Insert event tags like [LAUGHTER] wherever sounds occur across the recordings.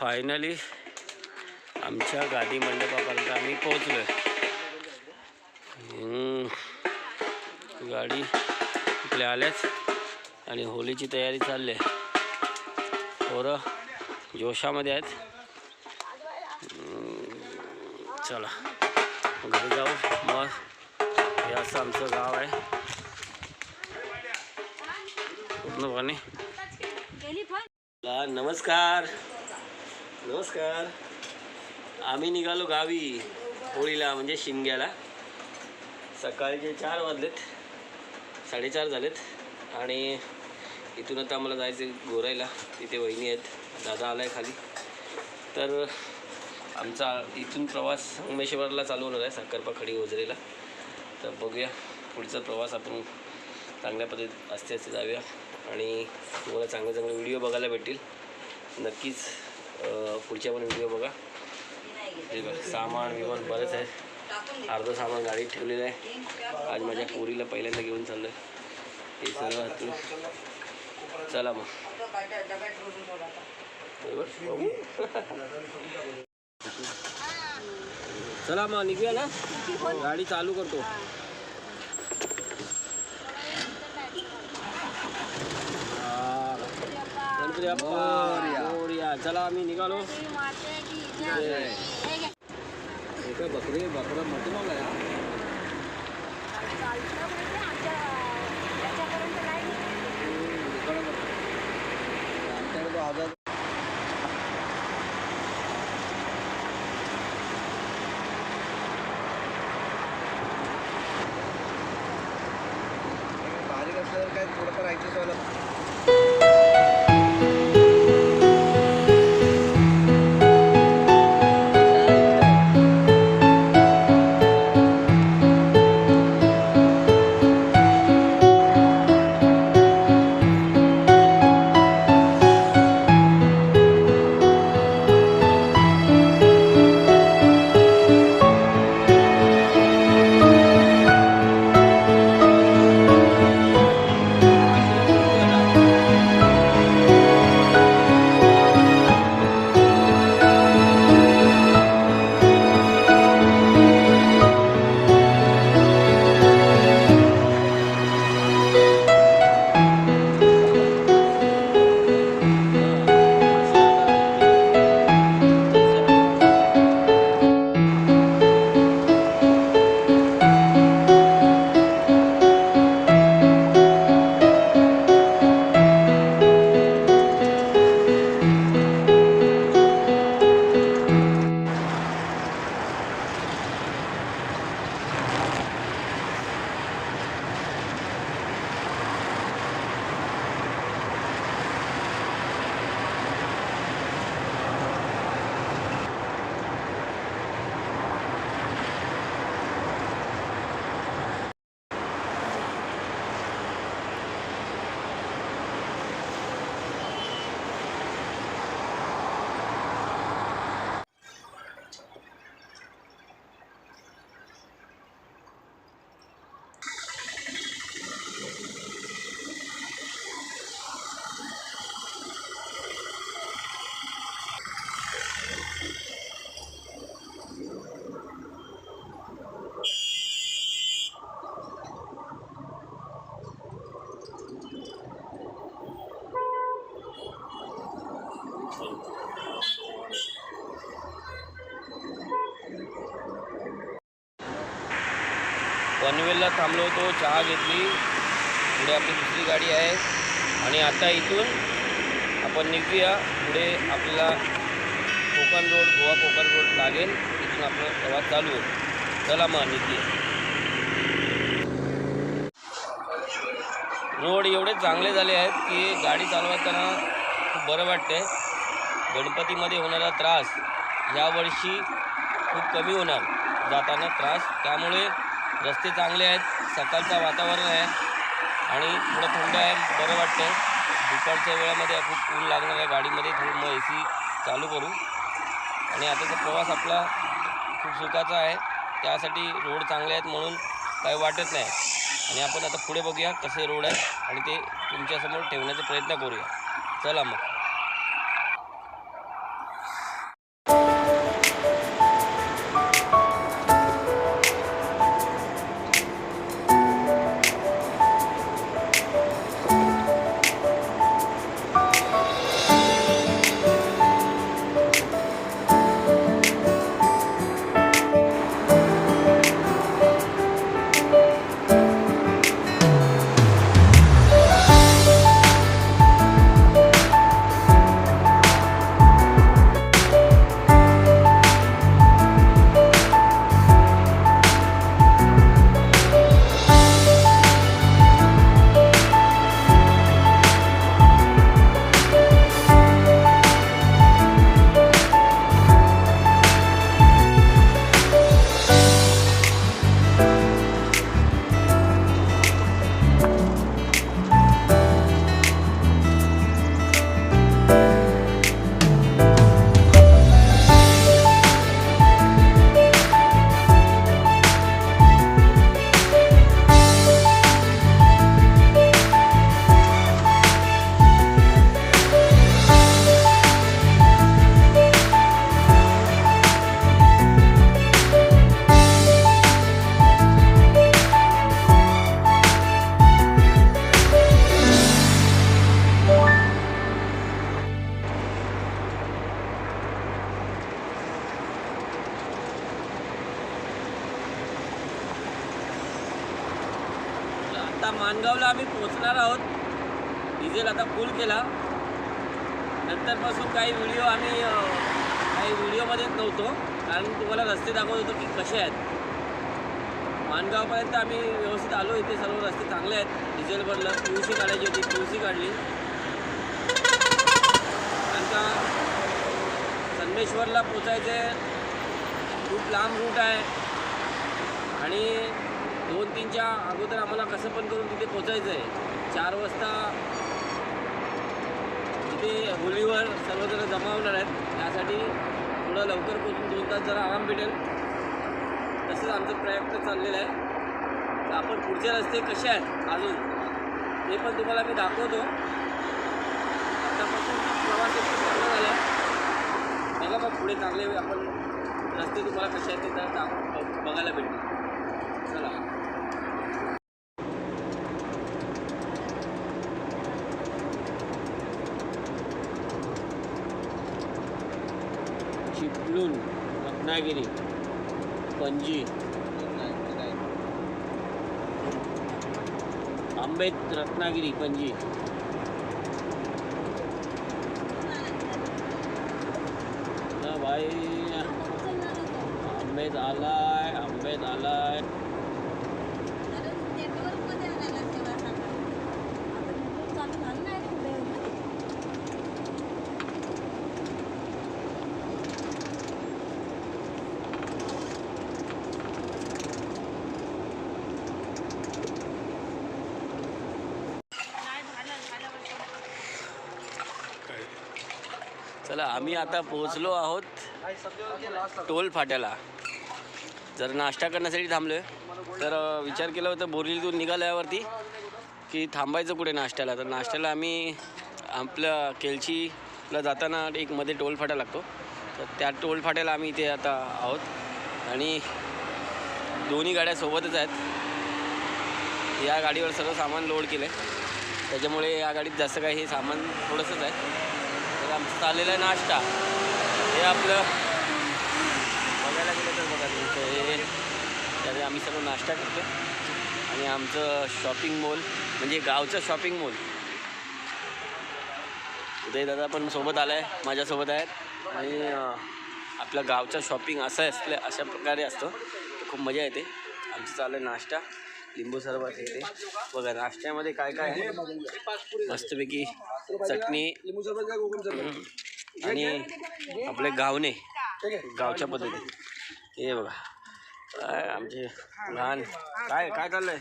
Finally आमच्या गादी मंडपापर्यंत आम्ही पोहोचलो आहे गाडी इकडे आल्याच आणि होलीची तयारी चालली आहे. पोरं जोशामध्ये आहेत. चला घरी जाऊ. मग हे असं आमचं गाव आहे. पूर्णपणे. नमस्कार. नमस्कार. आम्ही निघालो गावी होळीला म्हणजे शिमग्याला. सकाळचे चार वाजलेत साडेचार झालेत आणि इथून आता आम्हाला जायचं गोरायला तिथे वहिनी आहेत दादा आला आहे खाली. तर आमचा इथून प्रवास संगमेश्वरला चालू होणार आहे साखरपा खडी ओझरेला. तर बघूया पुढचा प्रवास आपण चांगल्या पद्धतीत असते असते जाऊया. आणि तुम्हाला चांगले चांगले व्हिडिओ बघायला भेटतील. नक्कीच पुढच्या पण व्हिडिओ बघा. हे बघ सामान विमान बरंच आहे. अर्धं सामान गाडीत ठेवलेलं आहे. आज माझ्या पोरीला पहिल्यांदा घेऊन चाललं आहे हे सर्व हातून चला मग. बरोबर? चला मग निघूया ना? गाडी चालू करतो. गणपती चला आम्ही निघालो. हे काय बकरी बकरा मोठी मागला आमच्याकडे तो आजार थांबलो होतो चहा घेतली. पुढे आपली दुसरी गाडी आहे. आणि आता इथून आपण निघूया. पुढे आपल्याला कोकण रोड गोवा कोकण रोड लागेल. इथून आपला प्रवास चालू आहे चला मग निघूया. रोड एवढे चांगले झाले आहेत की गाडी चालवताना खूप बरं वाटते गणपतीमध्ये होणारा त्रास यावर्षी खूप कमी होणार. जाताना त्रास. त्यामुळे रस्ते चांगले आहेत सकाळचं वातावरण आहे आणि थोडं थंड आहे बरं वाटतं दुपारच्या वेळामध्ये खूप ऊन लागणार आहे गाडीमध्ये थोडं मग ए सी चालू करू. आणि आताचा प्रवास आपला खूप सुखाचा आहे. त्यासाठी रोड चांगले आहेत म्हणून काही वाटत नाही. आणि आपण आता पुढे बघूया कसे रोड आहेत आणि ते तुमच्यासमोर ठेवण्याचा प्रयत्न करूया. चला मग. आता मानगावला आम्ही पोचणार आहोत. डिझेल आता फुल केला. नंतरपासून काही व्हिडिओ आम्ही काही व्हिडिओमध्येच नव्हतो. कारण तुम्हाला रस्ते दाखवत होतो की कसे आहेत. मानगावपर्यंत आम्ही व्यवस्थित आलो. इथे सर्व रस्ते चांगले आहेत. डिझेल भरलं. पी यू सी काढायची होती. पी यू सी काढली. त्यांचा का संदेश्वरला पोचायचे खूप लांब रूट आहे. आणि दोन तीनच्या अगोदर आम्हाला कसं पण करून तिथे पोचायचं आहे चार वाजता तिथे होलीवर सर्वजण जमा होणार आहेत. त्यासाठी थोडं लवकर पोचून दोन तास जरा आराम भेटेल. तसंच आमचं प्रयत्न चाललेला आहे. तर आपण पुढचे रस्ते कसे आहेत अजून ते पण तुम्हाला मी दाखवतो. आतापासून प्रवास एकदम चांगला झाला आहे बघा मग पुढे चांगले आपण रस्ते तुम्हाला कसे आहेत ते जरा बघायला भेटतील चला चिपळूण रत्नागिरी. पणजी. आंबेत रत्नागिरी पणजी. भाई आंबेत आलाय आंबेत आलाय चला आम्ही आता पोहोचलो आहोत टोल फाट्याला. जर नाश्ता करण्यासाठी थांबलो आहे तर विचार केला होता बोरीतून निघाल्यावरती की थांबायचं कुठे नाश्त्याला? तर नाश्त्याला आम्ही आपल्या केलशीला जाताना एक मध्ये टोल फाटा लागतो. तर त्या टोल फाट्याला आम्ही इथे आता आहोत. आणि दोन्ही गाड्या सोबतच आहेत. या गाडीवर सर्व सामान लोड केलं आहे त्याच्यामुळे या गाडीत जास्त काही हे सामान थोडंसंच आहे. आमचं आलेला आहे नाश्ता. हे आपलं बघायला गेलं तर बघा तुमचं हे त्यावेळी आम्ही सर्व नाश्ता करतो आणि आमचं शॉपिंग मॉल म्हणजे गावचं शॉपिंग मॉल उदय दादा पण सोबत आला आहे माझ्यासोबत आहेत. आणि आपलं गावचं शॉपिंग असं असलं अशा प्रकारे असतं. खूप मजा येते. आमचं चाललं आहे नाश्ता. लिंबू सरबत हे ते. बघा नाश्त्यामध्ये काय काय आहे? मस्तपैकी चटणी. आणि आपले गावणे गावच्या पद्धती हे बघा. काय आमचे लहान काय काय चाललंय?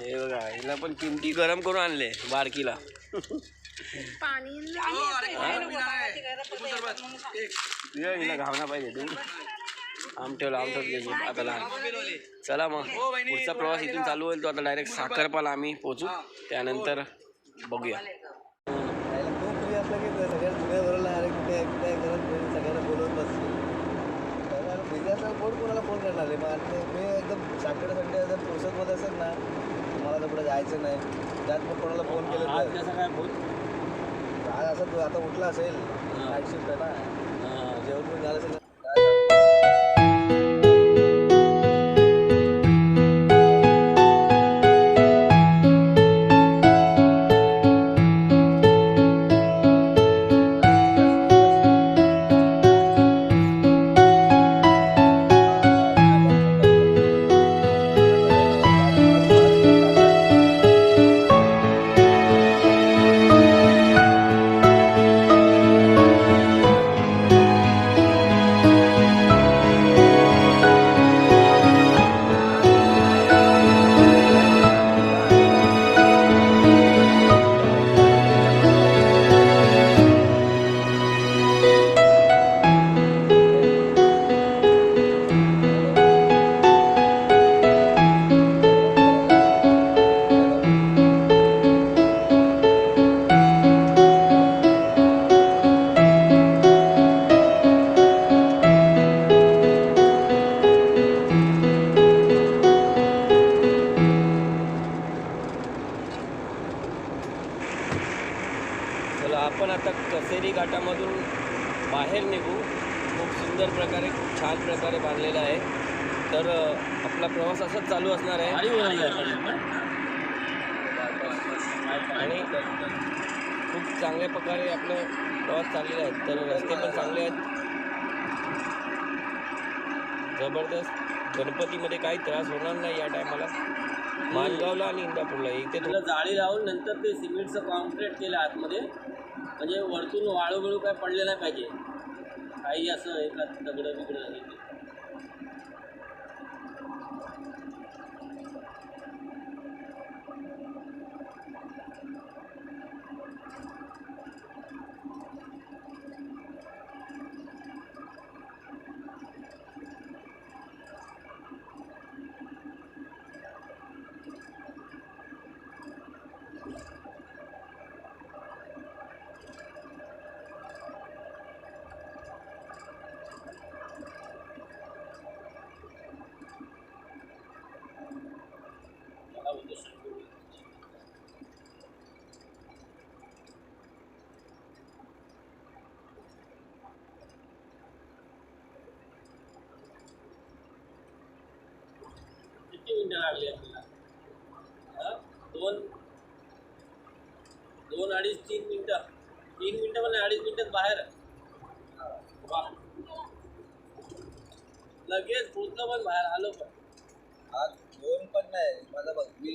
हे बघा हिला पण किमती गरम करून आणले बारकीला. हिला घावना पाहिजे. तू आम ठेवलं आम ठेवलं घ्यायची आता लहान. चला मग पुढचा प्रवास इथून चालू होईल तो आता डायरेक्ट साखरपाला आम्ही पोचू त्यानंतर बघूया फ्री असल्यावर कोण कोणाला फोन करणार आहे मग आणि मी एकदम सॅटर्डे संडे जर प्रोसेसमध्ये असेल ना. मला तर पुढे जायचं नाही त्यात मग कोणाला फोन केलं आज तर कसं काय बोल आज असं तू आता उठला असेल नाईट शिफ्ट आहे ना. हां. जेवण पण झालं असेल घाटामधून बाहेर निघू. खूप सुंदर प्रकारे खूप छान प्रकारे बांधलेला आहे. तर आपला प्रवास असाच चालू असणार आहे. आणि खूप चांगल्या प्रकारे आपलं प्रवास चाललेला आहे. तर रस्ते पण चांगले आहेत. जबरदस्त. गणपतीमध्ये काही त्रास होणार नाही या टायमाला. मानगावला आणि इंदापूरला. इथे थोडं जाळी लावून नंतर ते सिमेंटचं कॉन्क्रीट केलं आतमध्ये. म्हणजे वरतून वाळू बिळू काय पडले नाही पाहिजे. काही असं एका दगडं बिगडं मिनिटं लागली आपल्याला? दोन. दोन अडीच तीन मिनिटं. तीन मिनिटं नाही, अडीच मिनिटात बाहेर. वा लगेच पोचलं पण बाहेर आलो पण. आज दोन पण नाही. माझा बघ मी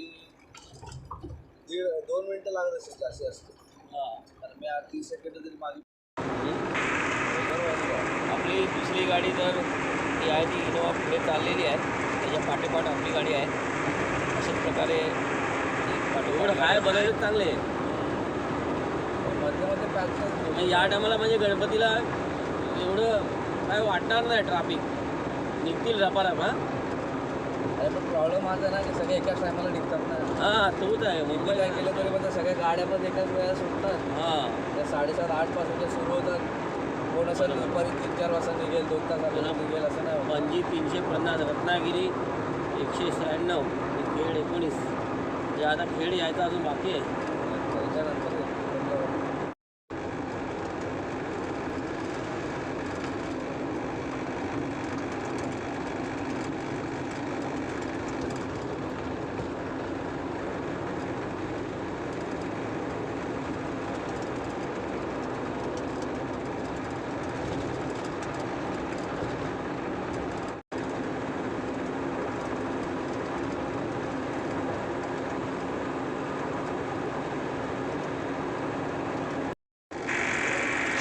दीड दोन मिनटं लागत असेल जास्तीत जास्त. हा. मी आठ तीस सेकंड तरी मागे. आपली दुसरी गाडी तर ती आहे ती इनोवा पुढे चाललेली आहे. त्याच्या पाठोपाठ आपली गाडी आहे. अशाच प्रकारे काय बघायला चांगले. आहे मध्ये मध्ये पॅच आणि या टायमाला म्हणजे गणपतीला एवढं काय वाटणार नाही ट्रॅफिक निघतील रपारप हा? अरे पण प्रॉब्लेम माझा ना की सगळे एकाच टायमाला निघतात ना. हा तोच आहे. मुंबई काय केलं तरी पण सगळ्या गाड्या पण एकाच वेळेला सुटतात. हां. त्या साडेसात आठपासून ते सुरू होतात. असं दुपारी तीन चार वाजता निघेल दोन तास अगोदर निघेल असं नाही. पणजी तीनशे पन्नास रत्नागिरी एकशे शहाण्णव खेड एकोणीस. म्हणजे आता खेड यायचं अजून बाकी आहे.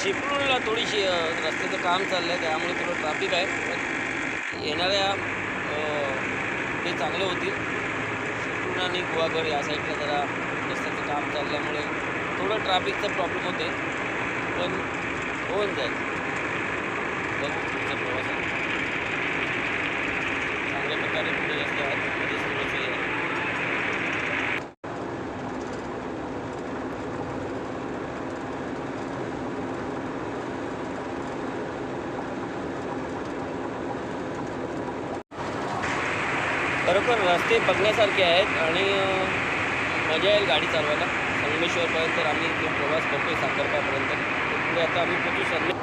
चिपळूणला थोडीशी रस्त्याचं काम चाललं आहे त्यामुळे थोडं ट्रॅफिक आहे. पण येणाऱ्या ते चांगलं होतील. चिपळूण आणि गुवाघर या साईडला जरा रस्त्याचं काम चालल्यामुळे थोडं ट्रॅफिकचा प्रॉब्लेम होते. पण होऊन जाईल बघू पुढचा प्रवासात चांगल्या प्रकारे पुढे रस्ते आहेत मध्येच थोडंसं हे आहे. खरोखर रस्ते बघण्यासारखे आहेत आणि मजा येईल गाडी चालवायला. संगमेश्वरपर्यंत आम्ही जो प्रवास करतो आहे साखरपापर्यंत. पुढे आता आम्ही पोचू संगमे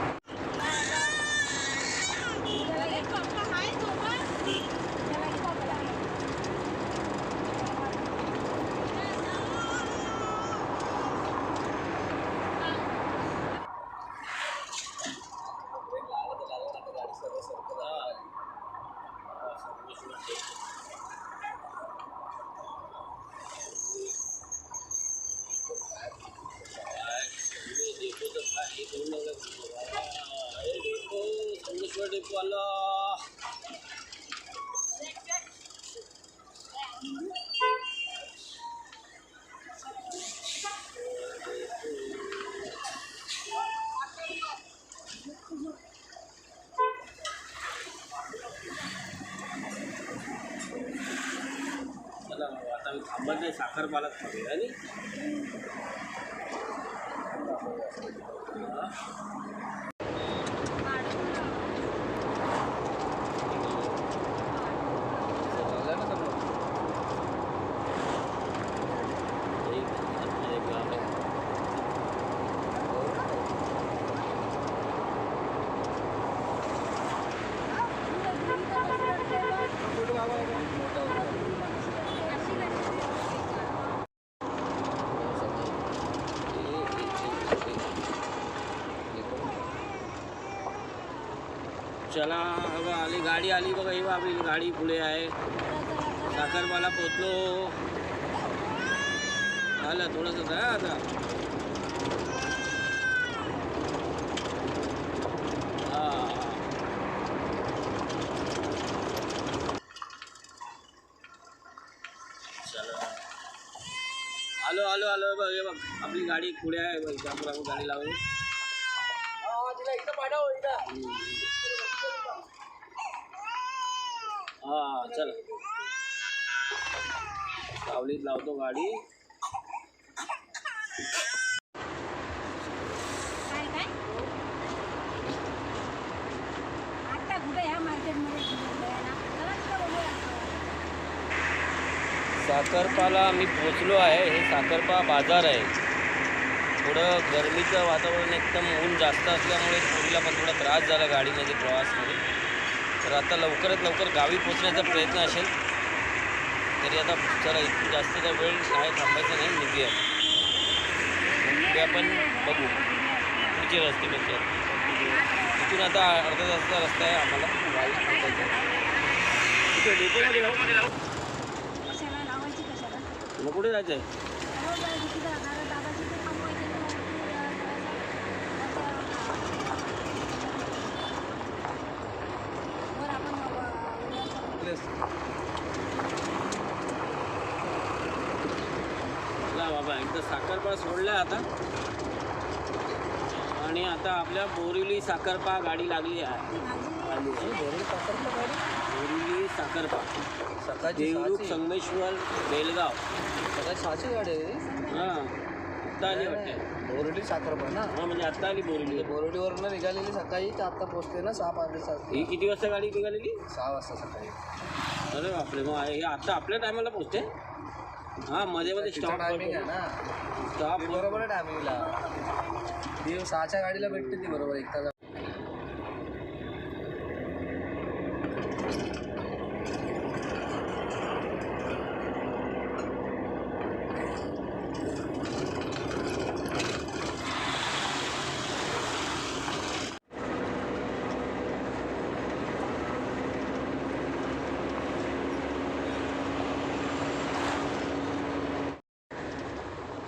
ब्रेक लागला तर लागला नाही तर गाडी सर्व सरकत आहे. डेपो आला चला आता मी थांबत नाही साखर पालक आणि झालं ना सगळं? एक गाव आहे मोठा होता. चला बघा आली गाडी आली बघा ही आपली गाडी पुढे आहे साखरपाला पोचलो आलं थोडंसं आहे आता हा। चला। आलो आलो आलो बघ हे बघ आपली गाडी पुढे आहे बघ इथं आपण गाडी लावू. हा चल. सावलीत लावतो गाडी. काय काय? आता कुठे ह्या मार्केटमध्ये साखरपाला आम्ही पोचलो आहे. हे साखरपा बाजार आहे. थोडं गरमीचं वातावरण एकदम ऊन जास्त असल्यामुळे पोरीला पण थोडा त्रास झाला गाडीमध्ये प्रवासमध्ये. तर आता लवकरात लवकर गावी पोचण्याचा प्रयत्न असेल. तरी आता चला इथून जास्त काही वेळ नाही थांबायचं नाही निघूया. निघूया आपण बघू. पुढचे रस्ते कसे आहेत. इथून आता अर्धा तासाचा रस्ता आहे आम्हाला. गावी पोचायचा कुठे जायचं आहे रोज जायची तिथं जरा दादाची ते थांबवायचे ना, वर आपण अं, उद्या जाऊ. प्लेस चला बाबा एकदा साखरपा सोडल्या आता. आणि आता आपल्या बोरिवली साखरपा गाडी लागली आहे. बोरिवली साखरपा सकाळची देवरुख. संगमेश्वर बेलगाव. सकाळी सहाची गाडी आहे. हां? आत्ता आली वाटते. बोरडी साखरपा ना? हां म्हणजे आत्ता आली बोरिवली बोरडीवरनं निघालेली सकाळी तर आता पोहोचते ना सहा पाच ही किती वाजता गाडी निघालेली? सहा वाजता सकाळी. अरे बापरे मग हे आता आपल्या टायमाला पोचते? हां मध्ये मध्ये स्टॉप टायमिंग आहे ना. बरोबर आहे टायमिंगला ती सहाच्या गाडीला भेटते ती बरोबर एक तास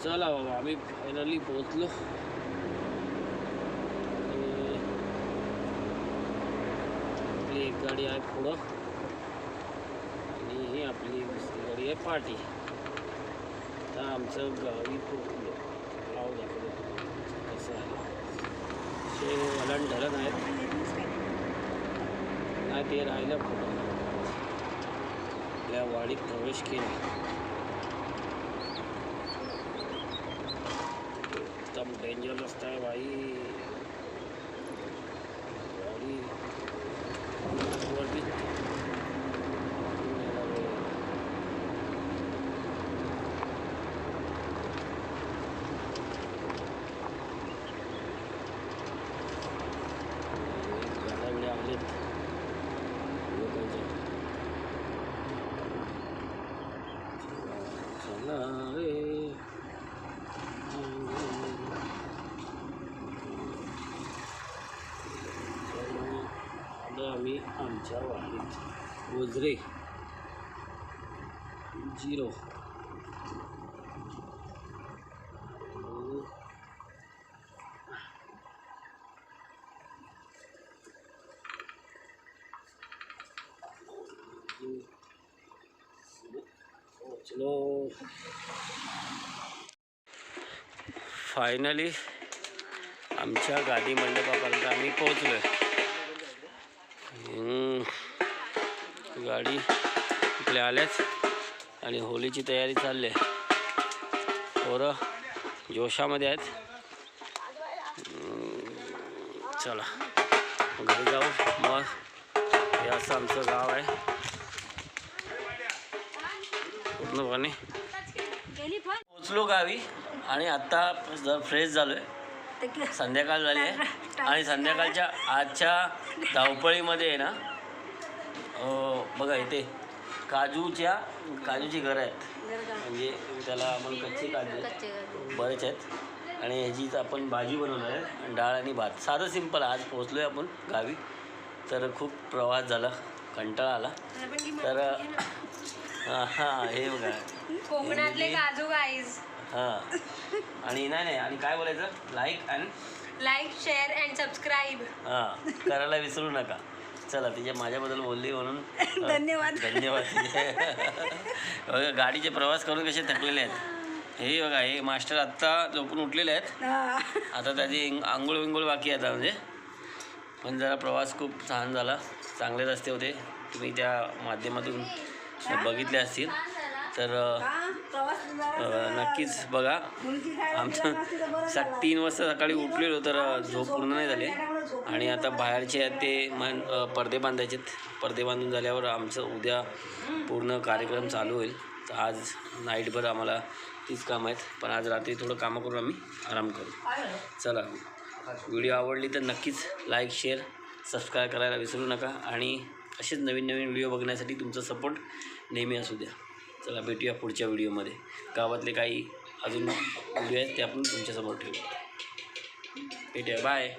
चला बाबा आम्ही फायनली पोहोचलो. आणि आपली एक गाडी आहे पुढं. आणि ही आपली दुसरी गाडी आहे पाठी. आता आमचं गावी पोहोचलो. गाव दाखवलं कसं आहे? ते वलन धरण आहेत. नाही ते राहिलं पुढं. आपल्या वाडीत प्रवेश केला. एकदम डेंजर रस्ता है भाई गाड़ी ऊपर भी मेरा वो गाड्या बिड्या आलेत लोकांच्या चला रे आलो आम्ही आमच्या गोजरे झिरो. चलो. फायनली आमच्या गादी मंडपापर्यंत आम्ही पोहोचलो आहे गाडी इकडे आल्याच आणि होलीची तयारी चालली आहे. पोरं जोशामध्ये आहेत. चला घरी जाऊ. मग हे असं आमचं गाव आहे. पूर्णपणे पोचलो गावी आणि आत्ता जर फ्रेश झालो आहे संध्याकाळ झाली आहे. आणि संध्याकाळच्या आजच्या धावपळीमध्ये आहे ना बघा इथे काजूच्या काजूची घरं आहेत. म्हणजे त्याला आपण कच्चे काजू. बरेच आहेत. आणि ह्याचीच आपण भाजी बनवणार आहे आणि डाळ आणि भात. साधं सिंपल आज पोचलो आहे आपण गावी. तर खूप प्रवास झाला कंटाळा आला. तर हां हे बघा. कोकणातले काजू गाईज हां. आणि नाही नाही आणि काय बोलायचं? Like and like share and subscribe हां करायला विसरू नका. चला तिच्या माझ्याबद्दल बोलली म्हणून [LAUGHS] अ, धन्यवाद. धन्यवाद. [LAUGHS] बघा, गाडीचे प्रवास करून कसे थकलेले आहेत. हे बघा हे मास्टर आत्ता झोपून उठलेले आहेत. हा. आता त्याची इंग- आंघोळ विंघोळ बाकी आहे आता म्हणजे. पण जरा प्रवास खूप छान झाला. चांगले रस्ते होते. तुम्ही त्या माध्यमातून बघितले असतील. तर नक्कीच बघा. आमचं नसती तर बरं सा झालं. तीन वाजता सकाळी उठलेलो तर झोप पूर्ण नाही झाली. आणि आता बाहेरचे आहेत ते मन पडदे बांधायचे पडदे बांधून झाल्यावर आमचं उद्या पूर्ण कार्यक्रम चालू होईल. तर आज नाईटभर आम्हाला तीच कामं आहेत. पण आज रात्री थोडं कामं करून आम्ही आराम करू. चला. व्हिडिओ आवडली तर नक्कीच लाईक शेअर सबस्क्राईब करायला विसरू नका. आणि असेच नवीन नवीन व्हिडिओ बघण्यासाठी तुमचा सपोर्ट नेहमी असू द्या. चला भेटूया पुढच्या व्हिडिओमध्ये. गावातले काही अजून व्हिडिओ आहेत ते आपण तुमच्यासमोर ठेवू. भेटूया. बाय.